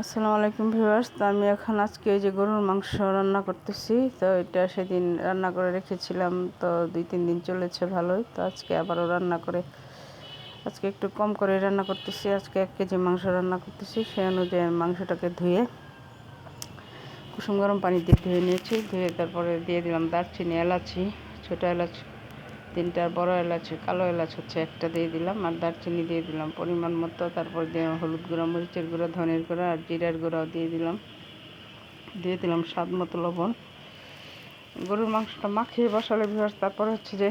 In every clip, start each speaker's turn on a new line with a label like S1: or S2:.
S1: আসসালামু আলাইকুম ভিউয়ার্স। তো আমি এখন আজকে এই যে গরুর মাংস রান্না করতেছি। তো এটা সেদিন রান্না করে রেখেছিলাম। তো দুই, তিন দিন চলেছে ভালোই। তো আজকে আবারও রান্না করে, আজকে একটু কম করে রান্না করতেছি। আজকে এক কেজি মাংস রান্না করতেছি। সেই অনুযায়ী মাংসটাকে ধুয়ে, কুসুম গরম পানি দিয়ে ধুয়ে নিয়েছি। ধুয়ে তারপরে দিয়ে দিলাম দারচিনি, এলাচি, ছোটো এলাচ তিনটা বড় এলাচ, কালো এলাচ হচ্ছে একটা দিয়ে দিলাম আর দারচিনি দিয়ে দিলাম। পরিমাণ মতো, তারপর দিয়ে হলুদ গুঁড়া, মরিচের গুঁড়া, ধনের গুঁড়া আর জিরার গুঁড়াও দিয়ে দিলাম। দিয়ে দিলাম স্বাদ মতো লবণ। গরুর মাংসটা মাখিয়ে বসালে ভিউয়ার্স তারপর হচ্ছে যে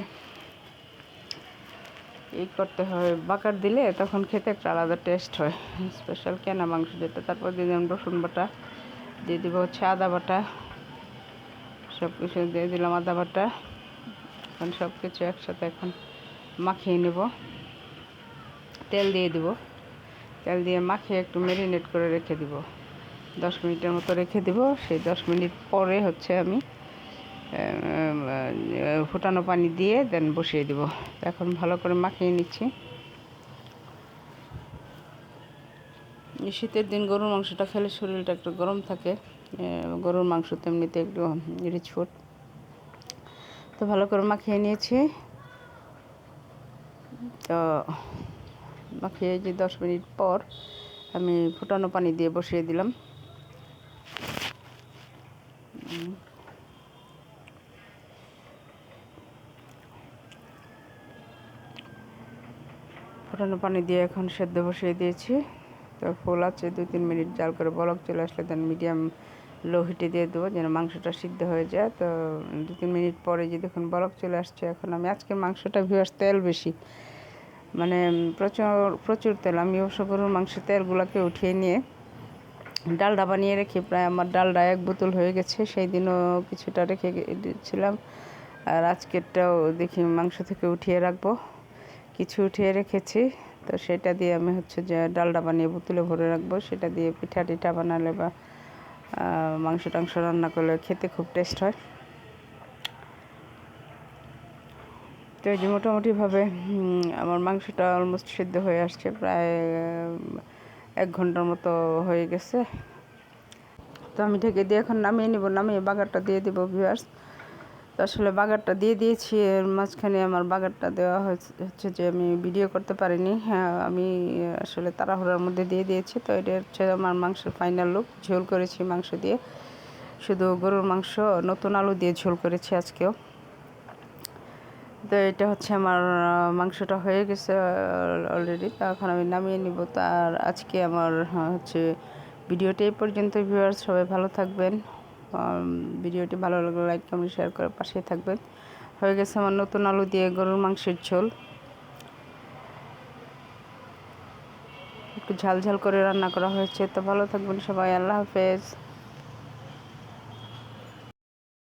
S1: এই করতে হয়, বাকার দিলে তখন খেতে একটা আলাদা টেস্ট হয়। স্পেশাল কেনা মাংস যেটা। তারপর দিয়ে দিলাম রসুন বাটা, দিয়ে দিব হচ্ছে আদা বাটা। সব কিছু দিয়ে দিলাম আদা বাটা। এখন সব কিছু একসাথে এখন মাখিয়ে নেব। তেল দিয়ে দিব। তেল দিয়ে মাখিয়ে একটু ম্যারিনেট করে রেখে দিব। দশ মিনিটের মতো রেখে দিব। সেই দশ মিনিট পরে হচ্ছে আমি ফুটানো পানি দিয়ে দেন বসিয়ে দিব। এখন ভালো করে মাখিয়ে নিচ্ছি। শীতের দিন গরুর মাংসটা খেলে শরীরটা একটু গরম থাকে। গরুর মাংস তেমনিতে একটু রিচ ফুড। তো ভালো করে মাখিয়ে নিয়েছি। তো মাখিয়ে যে দশ মিনিট পর আমি ফুটানো পানি দিয়ে বসিয়ে দিলাম। ফুটানো পানি দিয়ে এখন সেদ্ধ বসিয়ে দিয়েছি। তো ফুল আছে, দুই তিন মিনিট জাল করে বলক চলে আসলে দেন মিডিয়াম লো হিটে দিয়ে দেবো, যেন মাংসটা সিদ্ধ হয়ে যায়। তো দু তিন মিনিট পরে যে দেখুন বরফ চলে আসছে, এখন আমি আজকে মাংসটা ভিউয়ার্স তেল বেশি। মানে প্রচুর প্রচুর তেল। আমি অবশ্য গরুর মাংসের তেলগুলোকে উঠিয়ে নিয়ে ডালডা বানিয়ে রেখে প্রায় আমার ডালডা এক বোতল হয়ে গেছে। সেই দিনও কিছুটা রেখে দিয়েছিলাম আর আজকেরটাও দেখি মাংস থেকে উঠিয়ে রাখব। কিছু উঠিয়ে রেখেছি। তো সেটা দিয়ে আমি হচ্ছে যে ডালডা বানিয়ে বোতলে ভরে রাখব। সেটা দিয়ে পিঠা টিঠা বানালে বা মাংস টাংস রান্না করলে খেতে খুব টেস্ট হয়। তো এই যে মোটামুটিভাবে আমার মাংসটা অলমোস্ট সিদ্ধ হয়ে আসছে, প্রায় এক ঘণ্টার মতো হয়ে গেছে। তো আমি ঢেকে দিয়ে এখন নামিয়ে নিব, নামিয়ে বাগারটা দিয়ে দেবো ভিউয়ার্স তো আসলে বাগারটা দিয়ে দিয়েছি, এর মাঝখানে আমার বাগারটা দেওয়া হচ্ছে যে আমি ভিডিও করতে পারিনি। হ্যাঁ আমি আসলে তাড়াহুড়ার মধ্যে দিয়ে দিয়েছি। তো এটা হচ্ছে আমার মাংসের ফাইনাল লুক ঝোল করেছি মাংস দিয়ে। শুধু গরুর মাংস, নতুন আলু দিয়ে ঝোল করেছি আজকেও। তো এটা হচ্ছে আমার মাংসটা হয়ে গেছে অলরেডি তো এখন আমি নামিয়ে নিব। তার আজকে আমার হচ্ছে ভিডিওটা এই পর্যন্ত ভিউয়ার্স সবাই ভালো থাকবেন। ভিডিওটি ভালো লাগলে লাইক, কমেন্ট, শেয়ার করে পাশেই থাকবেন। হয়ে গেছে আমার নতুন আলু দিয়ে গরুর মাংসের ঝোল। একটু ঝাল ঝাল করে রান্না করা হয়েছে। তো ভালো থাকবেন সবাই। আল্লাহ হাফেজ।